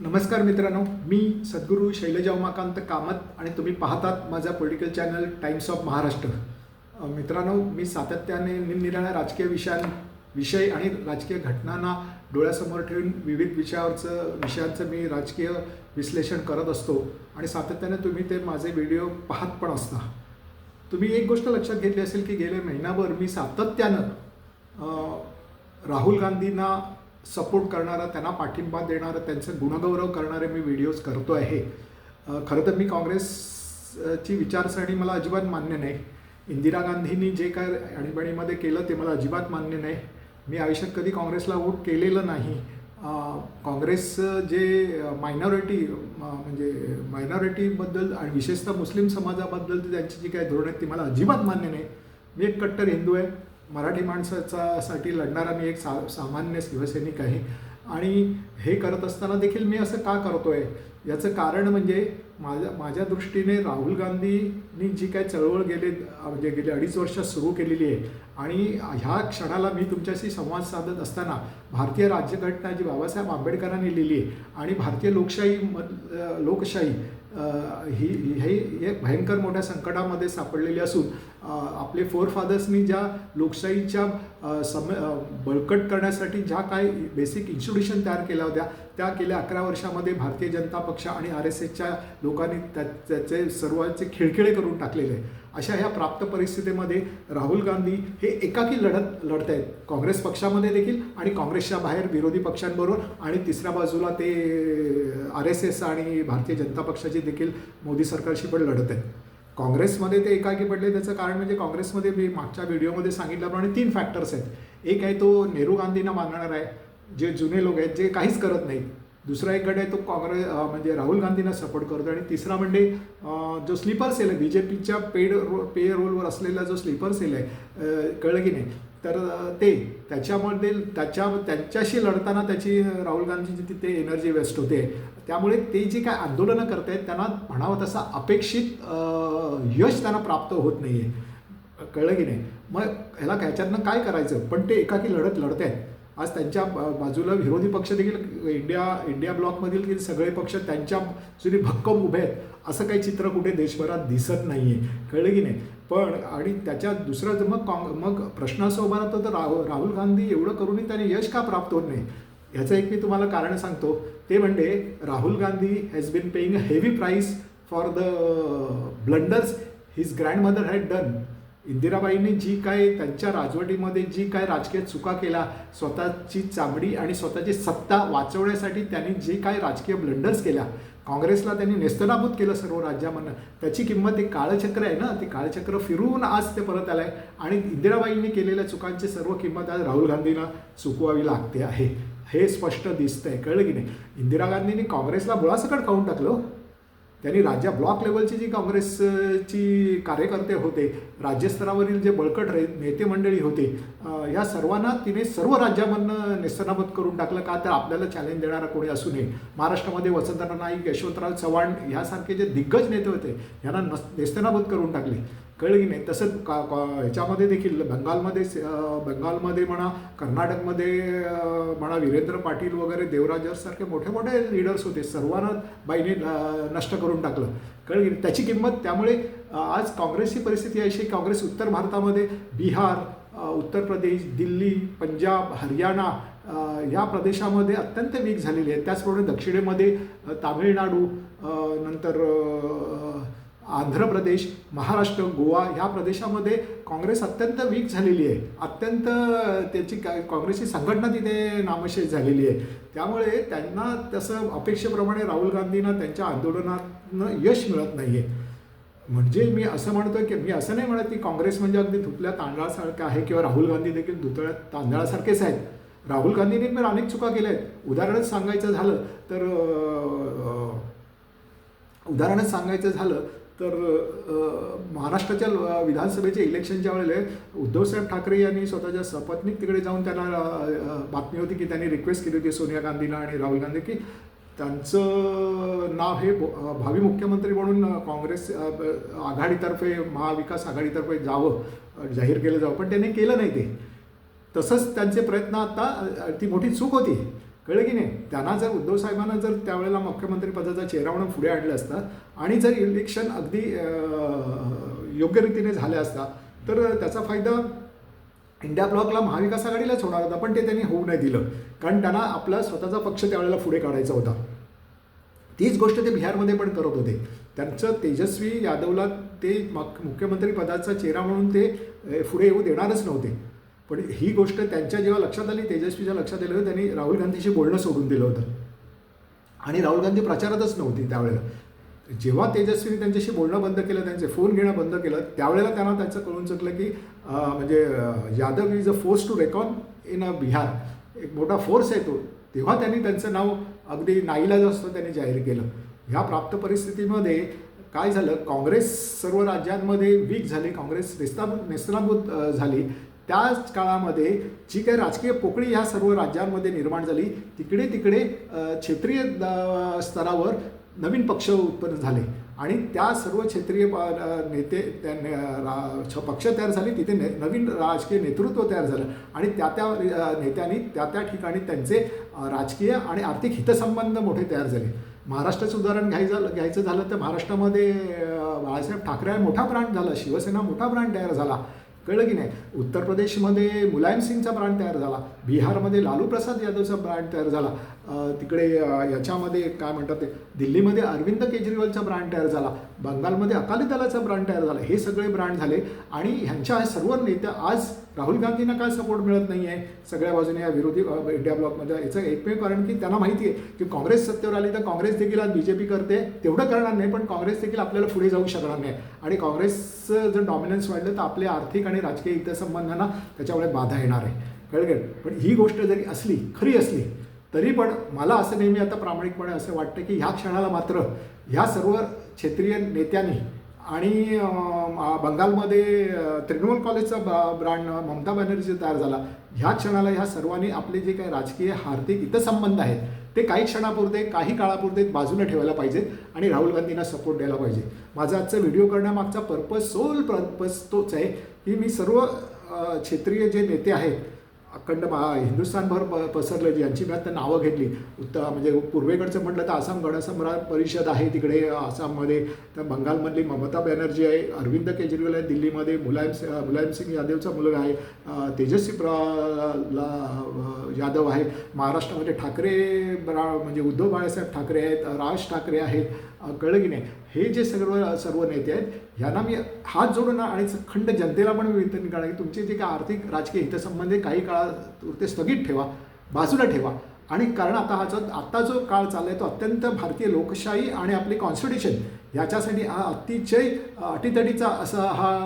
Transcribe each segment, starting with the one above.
नमस्कार मित्रांनो मी सद्गुरू शैलजा उमाकांत कामत आणि तुम्ही पाहतात माझा political channel Times of Maharashtra मित्रांनो मी सातत्याने निरनिराळ्या राजकीय विषयां विषय आणि राजकीय घटनांना डोळ्यासमोर ठेवून विविध विषयावरचं विषयांचं मी राजकीय विश्लेषण करत असतो आणि सातत्याने तुम्ही ते माझे व्हिडिओ पाहत पण असता. तुम्ही एक गोष्ट लक्षात घेतली असेल की गेले महिनाभर मी सातत्यानं राहुल गांधींना सपोर्ट करणारा त्यांना पाठिंबा देणारं त्यांचं गुणगौरव करणारे मी व्हिडिओज करतो आहे. खरं तर मी काँग्रेसची विचारसरणी मला अजिबात मान्य नाही. इंदिरा गांधींनी जे काय आणीबाणीमध्ये केलं ते मला अजिबात मान्य नाही. मी आयुष्यात कधी काँग्रेसला वोट केलेलं नाही. काँग्रेस जे मायनॉरिटी म्हणजे मायनॉरिटीबद्दल आणि विशेषतः मुस्लिम समाजाबद्दल त्यांची जी काही धोरणं आहेत ती मला अजिबात मान्य नाही. मी एक कट्टर हिंदू आहे. मराठी माणसाचासाठी लढणारा मी एक सा सामान्य शिवसैनिक आहे. आणि हे करत असताना देखील मी असं का करतो आहे याचं कारण म्हणजे माझ्या माझ्या दृष्टीने राहुल गांधींनी जी काय चळवळ गेले म्हणजे गेले अडीच वर्ष सुरू केलेली आहे. आणि ह्या क्षणाला मी तुमच्याशी संवाद साधत असताना भारतीय राज्यघटना जी बाबासाहेब आंबेडकरांनी लिहिली आहे आणि भारतीय लोकशाही म लोकशाही ही हे हे भयंकर मोठ्या संकटामध्ये सापडलेली असून आपले फोर फादर्सनी ज्या लोकशाहीच्या सम बळकट करण्यासाठी ज्या काही बेसिक इन्स्टिट्यूशन तयार केल्या होत्या त्या गेल्या अकरा वर्षामध्ये भारतीय जनता पक्ष आणि आर एस एसच्या लोकांनी त्या त्याचे सर्वांचे खिळखिळे करून टाकलेले आहे. अशा ह्या प्राप्त परिस्थितीमध्ये राहुल गांधी हे एकाकी लढत लढत आहेत. काँग्रेस पक्षामध्ये देखील आणि काँग्रेसच्या बाहेर विरोधी पक्षांबरोबर आणि तिसऱ्या बाजूला ते आर एस एस आणि भारतीय जनता पक्षाची देखील मोदी सरकारशी पण लढत आहेत. काँग्रेसमध्ये ते एकाकी पडले. त्याचं कारण म्हणजे काँग्रेसमध्ये मी मागच्या व्हिडिओमध्ये सांगितल्याप्रमाणे तीन फॅक्टर्स आहेत. एक आहे तो नेहरू गांधींना मानणार आहे. जे जुने लोक आहेत जे काहीच करत नाहीत. दुसरा एक गट आहे तो काँग्रेस म्हणजे राहुल गांधींना सपोर्ट करतो आणि तिसरा म्हणजे जो स्लीपर सेल आहे बी जे पीच्या पेड रो पे रोलवर असलेला जो स्लीपर सेल आहे कळलं की नाही? तर ते त्याच्यामध्ये त्याच्या त्यांच्याशी लढताना त्याची राहुल गांधींची तिथे एनर्जी वेस्ट होते. त्यामुळे ते जे काय आंदोलनं करत आहेत त्यांना म्हणावं तसा अपेक्षित यश त्यांना प्राप्त होत नाही आहे कळलं की नाही? मग ह्याला ह्याच्यातनं काय करायचं? पण ते एकाकी लढत लढत आहेत आज त्यांच्या बाजूला विरोधी पक्ष देखील इंडिया इंडिया ब्लॉकमधील की सगळे पक्ष त्यांच्या जुनी भक्कम उभे आहेत असं काही चित्र कुठे देशभरात दिसत नाही आहे कळलं की नाही? पण आणि त्याच्या दुसरं जर मग काँग मग प्रश्न असा उभा राहतो तर राहुल राहुल गांधी एवढं करूनही त्याने यश का प्राप्त होत नाही? ह्याचं एक मी तुम्हाला कारण सांगतो. ते म्हणजे Rahul Gandhi has been paying a heavy price for the blunders his grandmother had done इंदिराबाईंनी जी काय त्यांच्या राजवटीमध्ये जी काय राजकीय चुका केला स्वतःची चामडी आणि स्वतःची सत्ता वाचवण्यासाठी त्यांनी जे काय राजकीय ब्लंडर्स केल्या काँग्रेसला त्यांनी नेस्तनाबूत केलं सर्व राज्यामधनं. त्याची किंमत एक काळचक्र आहे ना ते काळचक्र फिरून आज ते परत आलं आहे आणि इंदिराबाईंनी केलेल्या चुकांची सर्व किंमत आज राहुल गांधींना चुकवावी लागते आहे. हे स्पष्ट दिसतंय कळलं की नाही? इंदिरा गांधींनी काँग्रेसला बुळासकट खाऊन टाकलं हो. त्यांनी राज्या ब्लॉक लेवलची जी काँग्रेसची कार्यकर्ते होते राज्यस्तरावरील जे बळकट रे नेते मंडळी होते ह्या या सर्वांना तिने सर्व राज्यामधनं नेस्तनाबद्ध करून टाकलं का? तर आपल्याला चॅलेंज देणारा कोणी असू नये. महाराष्ट्रामध्ये वसंतराव नाईक यशवंतराव चव्हाण यासारखे जे दिग्गज नेते होते यांना नस नेस्तनाबद्ध करून टाकले. कळलं की नाही. तसंच का का- ह्याच्यामध्ये देखील बंगालमध्ये बंगालमध्ये म्हणा कर्नाटकमध्ये म्हणा वीरेंद्र पाटील वगैरे देवराजसारखे मोठे मोठे लीडर्स होते सर्वांना बाईने नष्ट करून टाकलं. कळलं की त्याची किंमत त्यामुळे आज काँग्रेसची परिस्थिती अशी काँग्रेस उत्तर भारतामध्ये बिहार उत्तर प्रदेश दिल्ली पंजाब हरियाणा या प्रदेशामध्ये अत्यंत वीक झालेली आहे. त्याचप्रमाणे दक्षिणेमध्ये तामिळनाडू नंतर आंध्र प्रदेश महाराष्ट्र गोवा ह्या प्रदेशामध्ये काँग्रेस अत्यंत वीक झालेली आहे. अत्यंत त्याची काय काँग्रेसची संघटना तिथे नामशेष झालेली आहे. त्यामुळे त्यांना तसं अपेक्षेप्रमाणे राहुल गांधींना त्यांच्या आंदोलनातनं यश मिळत नाही आहे म्हणजे मी असं म्हणतोय की मी असं नाही म्हणत की काँग्रेस म्हणजे अगदी धुतल्या तांदळासारखं आहे किंवा राहुल गांधी देखील धुतळ्या तांदळासारखेच आहेत. राहुल गांधींनी पण अनेक चुका केल्या आहेत. उदाहरणच सांगायचं झालं तर उदाहरणच सांगायचं झालं तर महाराष्ट्राच्या विधानसभेचे विधानसभेच्या इलेक्शनच्या वेळेला उद्धवसाहेब ठाकरे यांनी स्वतःच्या सपत्नीक तिकडे जाऊन त्यांना बातमी होती की त्यांनी रिक्वेस्ट केली होती सोनिया गांधीला आणि राहुल गांधी की त्यांचं नाव हे भावी मुख्यमंत्री म्हणून काँग्रेस आघाडीतर्फे महाविकास आघाडीतर्फे जावं जाहीर केलं जावं. पण त्यांनी केलं नाही ते. तसंच त्यांचे प्रयत्न आता ती मोठी चूक होती. कळलं की नाही? त्यांना जर उद्धव साहेबांना जर त्यावेळेला मुख्यमंत्री पदाचा चेहरा म्हणून पुढे आणलं असतं आणि जर इलेक्शन अगदी योग्य रीतीने झालं असता तर त्याचा फायदा इंडिया ब्लॉकला महाविकास आघाडीलाच होणार होता पण ते त्यांनी होऊ नाही दिलं. कारण त्यांना आपला स्वतःचा पक्ष त्यावेळेला पुढे काढायचा होता. तीच गोष्ट ते बिहारमध्ये पण करत होते. त्यांचं तेजस्वी यादवला ते मुख्यमंत्री पदाचा चेहरा म्हणून ते पुढे येऊ देणारच नव्हते. पण ही गोष्ट त्यांच्या जेव्हा लक्षात आली तेजस्वीच्या लक्षात आलं त्यांनी राहुल गांधीशी बोलणं सोडून दिलं होतं. आणि राहुल गांधी प्रचारातच नव्हती त्यावेळेला. जेव्हा तेजस्वीने त्यांच्याशी बोलणं बंद केलं त्यांचे फोन घेणं बंद केलं त्यावेळेला त्यांना त्यांचं कळून चुकलं की म्हणजे Yadav is a force to reckon in a Bihar एक मोठा फोर्स आहे तो. तेव्हा त्यांनी त्यांचं नाव अगदी नाईलाज असतं त्यांनी जाहीर केलं. ह्या प्राप्त परिस्थितीमध्ये काय झालं? काँग्रेस सर्व राज्यांमध्ये वीक झाली. काँग्रेस निस्ताब नेस्तनाभूत झाली. त्याच काळामध्ये जी काही राजकीय पोकळी ह्या सर्व राज्यांमध्ये निर्माण झाली तिकडे तिकडे क्षेत्रीय द- स्तरावर नवीन पक्ष उत्पन्न झाले. आणि त्या सर्व क्षेत्रीय प- नेते त्या ने- रा- छ- पक्ष तयार झाले तिथे ने नवीन राजकीय नेतृत्व तयार झालं. आणि त्या त्या नेत्यांनी त्या त्या ठिकाणी त्यांचे राजकीय आणि आर्थिक हितसंबंध मोठे तयार झाले. महाराष्ट्राचं उदाहरण घ्यायचं घ्यायचं झालं तर महाराष्ट्रामध्ये बाळासाहेब ठाकरे मोठा ब्रँड झाला शिवसेना मोठा ब्रँड तयार झाला. कळलं की नाही? उत्तर प्रदेशमध्ये मुलायम सिंगचा ब्रँड तयार झाला. बिहारमध्ये लालू प्रसाद यादवचा ब्रँड तयार झाला. तिकडे याच्यामध्ये काय म्हणतात ते दिल्लीमध्ये अरविंद केजरीवालचा ब्रँड तयार झाला बंगालमध्ये अकाली दलाचा ब्रँड तयार झाला हे सगळे ब्रँड झाले. आणि ह्यांच्या सर्व नेत्या आज राहुल गांधींना काय सपोर्ट मिळत नाही आहे सगळ्या बाजूने या विरोधी इंडिया ब्लॉकमध्ये याचं एकमेव कारण की त्यांना माहिती आहे की काँग्रेस सत्तेवर आली तर काँग्रेस देखील आज बी जे पी करते तेवढं करणार नाही पण काँग्रेस देखील आपल्याला पुढे जाऊ शकणार नाही. आणि काँग्रेसचं जर डॉमिनन्स वाढलं तर आपल्या आर्थिक आणि राजकीय हितसंबंधांना त्याच्यामुळे बाधा येणार आहे. कळलं? पण ही गोष्ट जरी असली खरी असली तरी पण मला असं नेहमी आता प्रामाणिकपणे असं वाटतं की ह्या क्षणाला मात्र ह्या सर्व क्षेत्रीय नेत्यांनी आणि बंगालमध्ये तृणमूल कॉलेजचा ब- ब्रँड ममता बॅनर्जी तयार झाला. ह्या क्षणाला ह्या सर्वांनी आपले जे काही राजकीय आर्थिक हितसंबंध आहेत ते काही क्षणापुरते काही काळापुरते बाजूला ठेवायला पाहिजेत आणि राहुल गांधींना सपोर्ट द्यायला पाहिजे. माझा आजचा व्हिडिओ करण्यामागचा पर्पज सोल पर्पज तोच आहे की मी सर्व क्षेत्रीय जे नेते आहेत अखंड मा हिंदुस्थानभर प पसरलं जी यांची मी आता नावं घेतली. उत्तर म्हणजे पूर्वेकडचं म्हटलं तर आसाम गणसम्राट परिषद आहे तिकडे आसाममध्ये. तर बंगालमधली ममता बॅनर्जी आहे अरविंद केजरीवाल आहे दिल्लीमध्ये. मुलायम मुलायम सिंग यादवचा मुलगा आहे. तेजस्वी प्र ला यादव आहे. महाराष्ट्रामध्ये ठाकरे म्हणजे उद्धव बाळासाहेब ठाकरे आहेत राज ठाकरे आहेत कळलं की नाही. हे जे सर्व सर्व नेते आहेत ह्यांना मी हात जोडून आणि खंड जनतेला पण विनंती करणार की तुमचे जे काही आर्थिक राजकीय हितसंबंधी काही काळात ते स्थगित ठेवा बाजूला ठेवा. आणि कारण आता हा जो आत्ता जो काळ चालला आहे तो अत्यंत भारतीय लोकशाही आणि आपली कॉन्स्टिट्यूशन याच्यासाठी हा अतिशय अटीतटीचा असा हा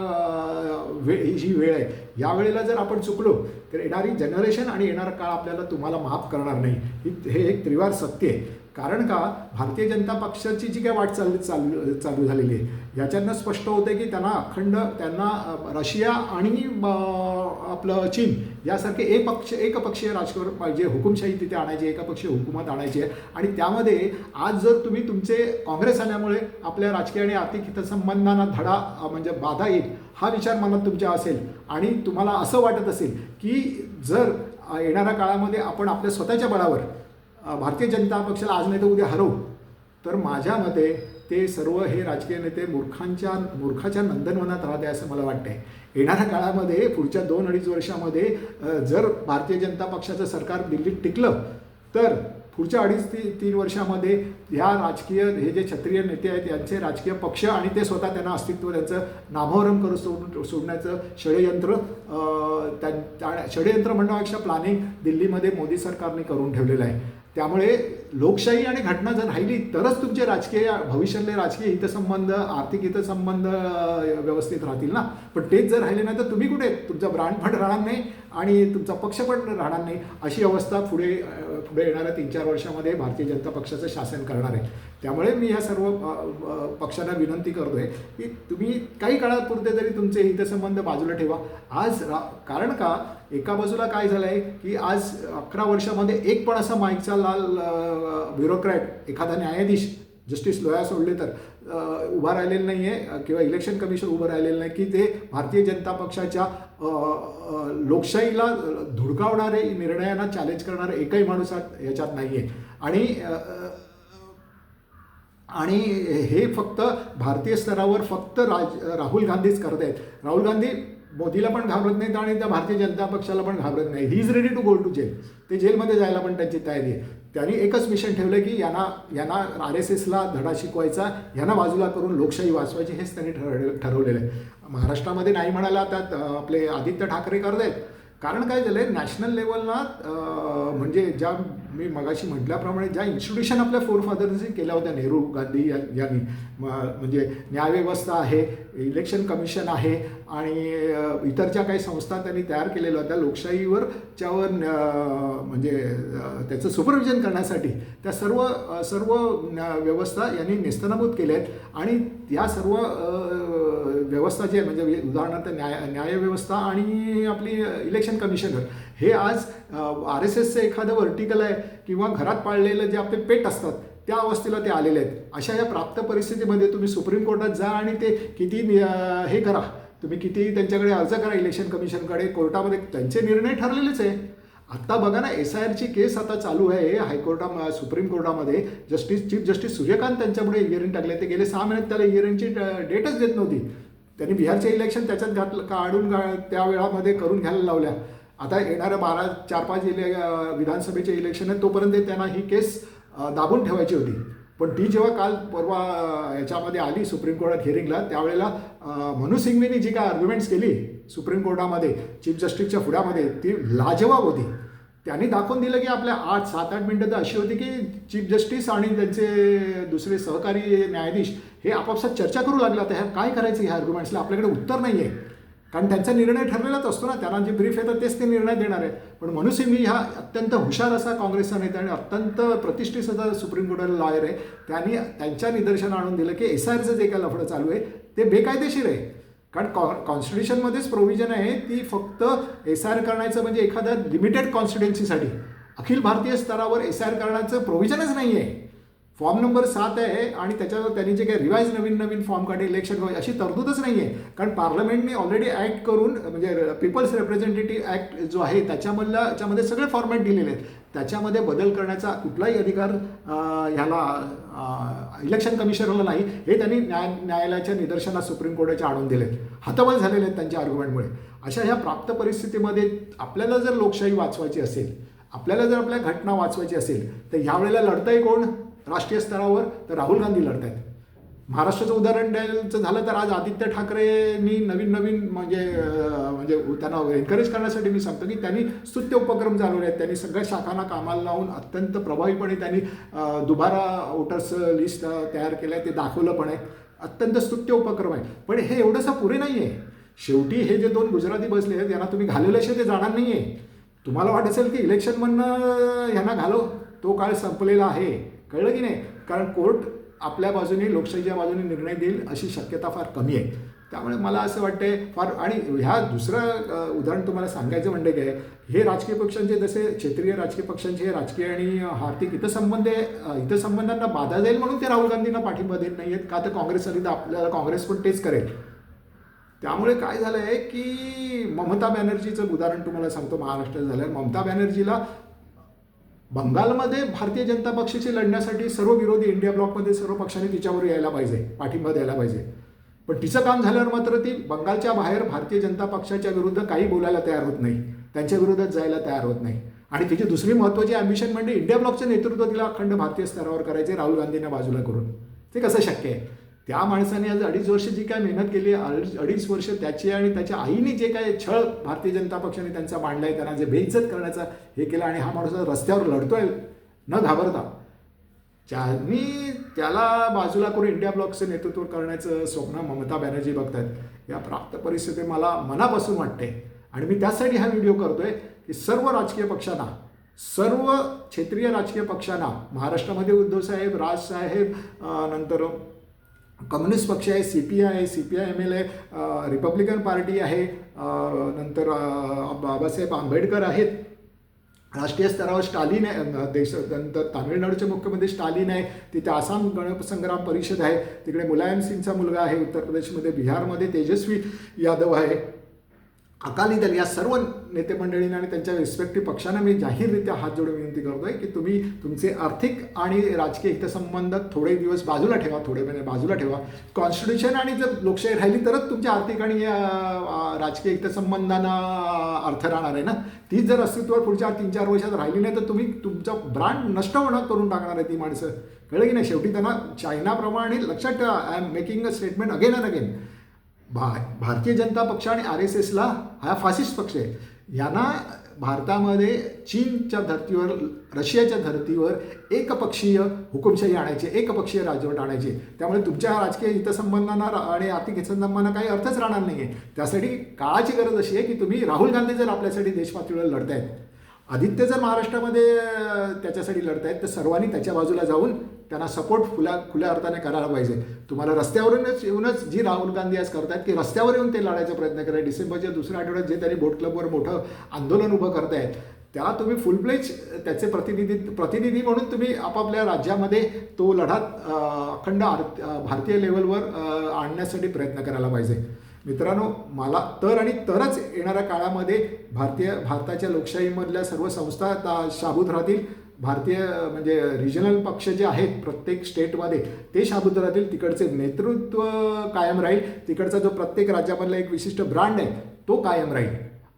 वेळ वे ही जी वेळ आहे. या वेळेला जर आपण चुकलो तर येणारी जनरेशन आणि येणारा काळ आपल्याला तुम्हाला माफ करणार नाही. ही- हे एक त्रिवार सत्य आहे. कारण का? भारतीय जनता पक्षाची जी काय वाटचाल चालू चालू झालेली आहे याच्यातनं स्पष्ट होतं की त्यांना अखंड त्यांना रशिया आणि आपलं चीन यासारखे एक पक्ष एकपक्षीय राजकारण पाहिजे हुकुमशाही तिथे आणायची एकपक्षीय हुकूमत आणायची आहे. आणि त्यामध्ये आज जर तुम्ही तुमचे काँग्रेस आल्यामुळे आपल्या राजकीय आणि आर्थिक हितसंबंधांना धडा म्हणजे बाधा येईल हा विचार मनात तुमच्या असेल. आणि तुम्हाला असं वाटत असेल की जर येणाऱ्या काळामध्ये आपण आपल्या स्वतःच्या बळावर भारतीय जनता पक्षाला आज नाही तर उद्या हरवू. तर माझ्या मते ते सर्व हे राजकीय नेते मूर्खांच्या मूर्खाच्या नंदनवनात राहते असं मला वाटतंय. येणाऱ्या काळामध्ये पुढच्या दोन अडीच वर्षामध्ये जर भारतीय जनता पक्षाचं सरकार दिल्लीत टिकलं तर पुढच्या अडीच ती तीन वर्षामध्ये ह्या राजकीय हे जे क्षत्रिय नेते आहेत यांचे राजकीय पक्ष आणि ते स्वतः त्यांना अस्तित्व त्यांचं नामोहरम करून सोड सोडण्याचं षडयंत्र त्या त्या- षडयंत्र म्हणण्यापेक्षा प्लॅनिंग दिल्लीमध्ये मोदी सरकारने करून ठेवलेलं आहे. त्यामुळे लोकशाही आणि घटना जर राहिली तरच तुमचे राजकीय भविष्यातले राजकीय हितसंबंध आर्थिक हितसंबंध व्यवस्थित राहतील ना? पण तेच जर राहिले नाही तर तुम्ही कुठे? तुमचा ब्रँड पण राहणार नाही आणि तुमचा पक्ष पण राहणार नाही. अशी अवस्था पुढे पुढे येणाऱ्या तीन चार वर्षामध्ये भारतीय जनता पक्षाचं शासन करणार आहे. त्यामुळे मी ह्या सर्व पक्षांना विनंती करतोय की तुम्ही काही काळापुरते तरी तुमचे हितसंबंध बाजूला ठेवा. आज रा कारण का? एका बाजूला काय झालं आहे की आज अकरा वर्षामध्ये एक पण असा माईकचा लाल ब्युरोक्रॅट एखादा न्यायाधीश जस्टिस लोया सोडले तर उभा राहिलेलं नाही आहे किंवा इलेक्शन कमिशन उभं राहिलेलं नाही की ते भारतीय जनता पक्षाच्या लोकशाहीला धुडकावणारे निर्णयांना चॅलेंज करणारे एकही माणूस याच्यात नाही आहे आणि आणि हे फक्त भारतीय स्तरावर फक्त राज राहुल गांधीच करत आहेत राहुल गांधी मोदीला पण घाबरत नाहीत आणि त्या भारतीय जनता पक्षाला पण घाबरत नाही. He is ready to go to jail ते जेलमध्ये जायला पण त्यांची तयारी आहे. त्यांनी एकच मिशन ठेवलं की यांना यांना आर एस एसला धडा शिकवायचा यांना बाजूला करून लोकशाही वाचवायची हेच त्यांनी ठर ठरवलेलं आहे. महाराष्ट्रामध्ये नाही म्हणाला त्यात आपले आदित्य ठाकरे करत आहेत कारण काय झालं आहे नॅशनल लेवलला म्हणजे ज्या मी मगाशी म्हटल्याप्रमाणे ज्या इन्स्टिट्यूशन आपल्या फोरफादर्सनी केल्या होत्या नेहरू गांधी या- यांनी म- म्हणजे न्यायव्यवस्था आहे इलेक्शन कमिशन आहे आणि इतर ज्या काही संस्था त्यांनी तयार केलेल्या होत्या लोकशाहीवर च्यावर म्हणजे त्याचं सुपरविजन करण्यासाठी त्या सर्व सर्व व्यवस्था यांनी नेस्तनाभूत केल्या आहेत आणि या सर्व व्यवस्था जी आहे, म्हणजे उदाहरणार्थ न्याय न्यायव्यवस्था आणि आपली इलेक्शन कमिशनर हे आज आर एस एसचं एखादं व्हर्टिकल आहे किंवा घरात पाळलेलं जे आपले पेट असतात त्या अवस्थेला ते आलेले आहेत. अशा या प्राप्त परिस्थितीमध्ये तुम्ही सुप्रीम कोर्टात जा आणि ते किती हे करा. तुम्ही किती त्यांच्याकडे अर्ज करा इलेक्शन कमिशनकडे कोर्टामध्ये त्यांचे निर्णय ठरलेलेच आहे. आत्ता बघा ना एस आय आरची केस आता चालू आहे. हायकोर्टा सुप्रीम कोर्टामध्ये जस्टिस चीफ जस्टिस सूर्यकांत त्यांच्यापुढे हिअरिंग टाकले. ते गेले सहा महिन्यात त्याला हिअरिंगची डेटच देत नव्हती. त्यांनी बिहारचे इलेक्शन त्याच्यात घातलं काढून गा- त्या वेळामध्ये करून घ्यायला लावल्या. आता येणाऱ्या बारा चार पाच इले विधानसभेचे इलेक्शन आहेत तोपर्यंत त्यांना ही केस दाबून ठेवायची होती. पण ती जेव्हा काल परवा याच्यामध्ये आली सुप्रीम कोर्टात हिअरिंगला त्यावेळेला मनु सिंघवीनी जी काय आर्ग्युमेंट्स केली सुप्रीम कोर्टामध्ये चीफ जस्टिसच्या पुढ्यामध्ये ती लाजवाब होती. त्यांनी दाखवून दिलं की आपल्या आठ सात आठ मिनटं तर अशी होती की चीफ जस्टिस आणि त्यांचे दुसरे सहकारी न्यायाधीश हे आपापसात चर्चा करू लागला. तर ह्या काय करायचं ह्या आर्ग्युमेंट्सला आपल्याकडे उत्तर नाही आहे कारण त्यांचा निर्णय ठरलेलाच असतो ना. त्यांना जे ब्रीफ येतात तेच ते निर्णय देणार आहे. पण मनु हा अत्यंत हुशार असा काँग्रेसचा नेता आणि अत्यंत प्रतिष्ठित असा सुप्रीम कोर्टाला लॉयर आहे. त्यांनी त्यांच्या निदर्शन आणून दिलं की एस आरचं जे काय लफडं चालू आहे ते बेकायदेशीर आहे. कारण कॉ कॉन्स्टिट्युशनमध्येच प्रोव्हिजन आहे ती फक्त एस आर करण्याचं म्हणजे एखाद्या लिमिटेड कॉन्स्टिट्युन्सीसाठी अखिल भारतीय स्तरावर एस आर करण्याचं प्रोव्हिजनच नाही आहे फॉर्म नंबर सात आहे आणि त्याच्यावर त्यांनी जे काही रिवाईज नवीन नवीन फॉर्म काढले इलेक्शन अशी तरतूदच नाही आहे कारण पार्लमेंटने ऑलरेडी ॲक्ट करून म्हणजे पीपल्स रिप्रेझेंटेटिव्ह ॲक्ट जो आहे त्याच्यामधल्या त्याच्यामध्ये सगळे फॉर्मॅट दिलेले आहेत. त्याच्यामध्ये बदल करण्याचा कुठलाही अधिकार ह्याला इलेक्शन कमिशनरला नाही. हे त्यांनी न्याय न्यायालयाच्या निदर्शनात सुप्रीम कोर्टाच्या आणून दिलेत. हतबल झालेले आहेत त्यांच्या आर्ग्युमेंटमुळे अशा ह्या प्राप्त परिस्थितीमध्ये आपल्याला जर लोकशाही वाचवायची असेल आपल्याला जर आपल्या घटना वाचवायची असेल तर ह्यावेळेला लढतंय कोण? राष्ट्रीय स्तरावर तर राहुल गांधी लढत आहेत महाराष्ट्राचं उदाहरण द्यायचं झालं तर आज आदित्य ठाकरेंनी नवीन नवीन म्हणजे म्हणजे त्यांना एनकरेज करण्यासाठी मी सांगतो की त्यांनी स्तुत्य उपक्रम चालवले आहेत. त्यांनी सगळ्या शाखांना कामाला लावून अत्यंत प्रभावीपणे त्यांनी दुबारा वोटर्स लिस्ट तयार केलं आहे ते दाखवलं पण आहे अत्यंत स्तुत्य उपक्रम आहे. पण हे एवढंसं पुरे नाही आहे शेवटी हे जे दोन गुजराती बसले आहेत यांना तुम्ही घालवल्याशिवाय ते जाणार नाही आहे तुम्हाला वाटत असेल की इलेक्शनमधनं ह्यांना घालो. तो काळ संपलेला आहे. कळलं की नाही? कारण कोर्ट आपल्या बाजूने लोकशाहीच्या बाजूने निर्णय देईल अशी शक्यता फार कमी आहे. त्यामुळे मला असं वाटतंय फार आणि ह्या दुसरं उदाहरण तुम्हाला सांगायचं म्हणजे काय हे राजकीय पक्षांचे जसे क्षेत्रीय राजकीय पक्षांचे हे राजकीय आणि आर्थिक हितसंबंध हितसंबंधांना बाधा जाईल म्हणून ते राहुल गांधींना पाठिंबा देत नाही आहेत का तर काँग्रेस आली तर आपल्याला काँग्रेस पण तेच करेल. त्यामुळे काय झालं आहे की ममता बॅनर्जीचं उदाहरण तुम्हाला सांगतो महाराष्ट्रात झालं ममता बॅनर्जीला बंगालमध्ये भारतीय जनता पक्षाची लढण्यासाठी सर्व विरोधी इंडिया ब्लॉकमध्ये सर्व पक्षांनी तिच्यावर यायला पाहिजे पाठिंबा द्यायला पाहिजे. पण तिचं काम झाल्यावर मात्र ती बंगालच्या बाहेर भारतीय जनता पक्षाच्या विरुद्ध काही बोलायला तयार होत नाही. त्यांच्या विरोधात जायला तयार होत नाही. आणि तिची दुसरी महत्त्वाची ॲम्बिशन म्हणजे इंडिया ब्लॉकचं नेतृत्व तिला अखंड भारतीय स्तरावर करायचे राहुल गांधींना बाजूला करून. ते कसं शक्य आहे? त्या माणसाने आज अडीच वर्ष जी काय मेहनत केली अडीच अडीच वर्ष त्याची आणि त्याच्या आईने जे काय छळ भारतीय जनता पक्षाने त्यांचा मांडलाय त्यांना जे बेइज्जत करण्याचा हे केलं आणि हा माणूस रस्त्यावर लढतोय न घाबरता. ज्यांनी त्याला बाजूला करून इंडिया ब्लॉकचं नेतृत्व करण्याचं स्वप्न ममता बॅनर्जी बघतायत या प्राप्त परिस्थिती मला मनापासून वाटते आणि मी त्यासाठी हा व्हिडिओ करतोय की सर्व राजकीय पक्षांना सर्व क्षेत्रीय राजकीय पक्षांना महाराष्ट्रामध्ये उद्धव साहेब राज साहेब नंतर कम्युनिस्ट पक्ष आहे सी पी आय आहे C P I M L आहे रिपब्लिकन पार्टी आहे नंतर बाबासाहेब आंबेडकर आहेत. राष्ट्रीय स्तरावर स्टालिन आहे देश नंतर तामिळनाडूचे मुख्यमंत्री स्टालिन आहे तिथे आसाम गणसंग्राम परिषद आहे तिकडे मुलायम सिंगचा मुलगा आहे उत्तर प्रदेशमध्ये बिहारमध्ये तेजस्वी यादव आहे. अकाली दल या सर्व नेते मंडळींना आणि त्यांच्या रिस्पेक्टिव्ह पक्षांना मी जाहीररित्या हात जोडून विनंती करतोय की तुम्ही तुमचे आर्थिक आणि राजकीय हितसंबंध थोडे दिवस बाजूला ठेवा थोडे महिने बाजूला ठेवा. कॉन्स्टिट्यूशन आणि जर लोकशाही राहिली तरच तुमच्या आर्थिक आणि राजकीय हितसंबंधांना अर्थ राहणार आहे ना? ती जर अस्तित्वावर पुढच्या तीन चार वर्षात राहिली नाही तर तुम्ही तुमचा ब्रँड नष्ट होणं करून टाकणार आहे ती माणसं. कळलं की नाही? शेवटी त्यांना चायनाप्रमाणे लक्षात ठेवा. I am making a statement again and again भा भारतीय जनता पक्ष आणि आर एस एसला हा फासिस्ट पक्ष आहे. यांना भारतामध्ये चीनच्या धर्तीवर रशियाच्या धर्तीवर एकपक्षीय हुकुमशाही आणायची एकपक्षीय राजवट आणायची. त्यामुळे तुमच्या राजकीय हितसंबंधांना आणि आर्थिक हितसंबंधांना काही अर्थच राहणार नाही आहे त्यासाठी काळाची गरज अशी आहे की तुम्ही राहुल गांधी जर आपल्यासाठी देशपातळीवर लढतायत आदित्य जर महाराष्ट्रामध्ये त्याच्यासाठी लढतायत तर सर्वांनी त्याच्या बाजूला जाऊन त्यांना सपोर्ट खुल्या खुल्या अर्थाने करायला पाहिजे. तुम्हाला रस्त्यावरूनच येऊनच जी राहुल गांधी आज करतायत की रस्त्यावर येऊन ते लढायचा प्रयत्न करायचे डिसेंबरच्या दुसऱ्या आठवड्यात जे त्यांनी बोट क्लबवर मोठं आंदोलन उभं करतायत त्याला तुम्ही फुलप्लेज त्याचे प्रतिनिधी प्रतिनिधी म्हणून तुम्ही आपापल्या राज्यामध्ये तो लढा अखंड आर- भारतीय लेवलवर आणण्यासाठी प्रयत्न करायला पाहिजे. मित्रांनो मला तर आणि तरच येणाऱ्या काळामध्ये भारतीय भारताच्या लोकशाहीमधल्या सर्व संस्था शाबूत राहतील. भारतीय म्हणजे रिजनल पक्ष जे आहेत प्रत्येक स्टेटमध्ये ते शाबूत राहतील तिकडचे नेतृत्व कायम राहील. तिकडचा जो प्रत्येक राज्यामधला एक विशिष्ट ब्रँड आहे तो कायम राहील.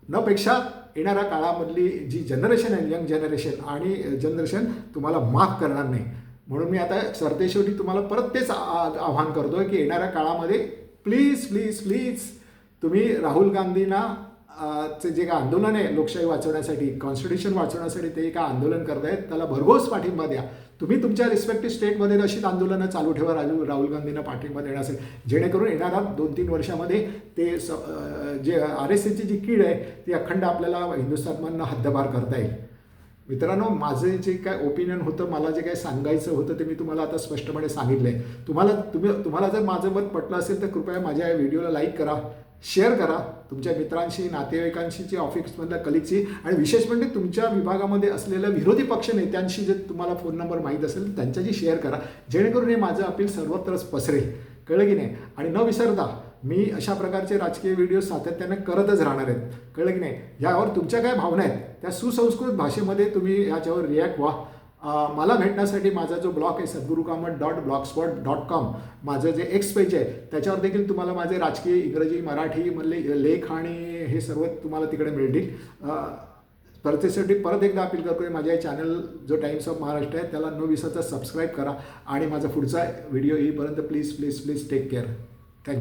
न पेक्षा येणाऱ्या काळामधली जी जनरेशन आहे यंग जनरेशन आणि जनरेशन तुम्हाला माफ करणार नाही. म्हणून मी आता सरतेशेवटी तुम्हाला परत तेच आ- आव्हान करतोय की येणाऱ्या काळामध्ये प्लीज प्लीज प्लीज तुम्ही राहुल गांधींना चे जे काय आंदोलन आहे लोकशाही वाचवण्यासाठी कॉन्स्टिट्यूशन वाचवण्यासाठी ते काय आंदोलन करत आहेत. त्याला भरघोस पाठिंबा द्या. तुम्ही तुमच्या रिस्पेक्टिव्ह स्टेटमध्ये अशीच आंदोलनं चालू ठेवा राजू राहुल गांधींना पाठिंबा देण्यासाठी जेणेकरून येणाऱ्या दोन तीन वर्षामध्ये ते स जे आर एस एसची जी कीड आहे ती अखंड आपल्याला हिंदुस्थानमधनं हद्दपार करता येईल. मित्रांनो माझे जे काय ओपिनियन होतं मला जे काय सांगायचं होतं ते मी तुम्हाला आता स्पष्टपणे सांगितलं आहे तुम्हाला तुम्ही तुम्हाला जर माझं मत पटलं असेल तर कृपया माझ्या या व्हिडिओला लाईक करा. शेअर करा तुमच्या मित्रांशी नातेवाईकांशी ची ऑफिसमधल्या कलिगशी आणि विशेष म्हणजे तुमच्या विभागामध्ये असलेल्या विरोधी पक्ष नेत्यांशी जर तुम्हाला फोन नंबर माहीत असेल तर त्यांच्याशी शेअर करा. जेणेकरून हे माझं अपील सर्वत्रच पसरेल कळलं की नाही? आणि न विसरता मी अशा प्रकारचे राजकीय व्हिडिओ सातत्याने करतच राहणार आहेत कळलं की नाही? यावर तुमच्या काय भावना आहेत? त्या सुसंस्कृत भाषेमध्ये तुम्ही ह्याच्यावर रिॲक्ट व्हा. मला भेटण्यासाठी माझा जो ब्लॉग आहे Sadguru Kamat dot blog spot dot com माझं जे एक्स पेज आहे त्याच्यावर देखील तुम्हाला माझे राजकीय इंग्रजी मराठी मधले लेख आणि हे सर्व तुम्हाला तिकडे मिळतील. परतेसाठी परत त्यासाठी परत एकदा अपील करतोय माझ्या चॅनल जो टाइम्स ऑफ महाराष्ट्र आहे त्याला न विसरता सबस्क्राईब करा आणि माझा पुढचा व्हिडिओ येईपर्यंत please please please take care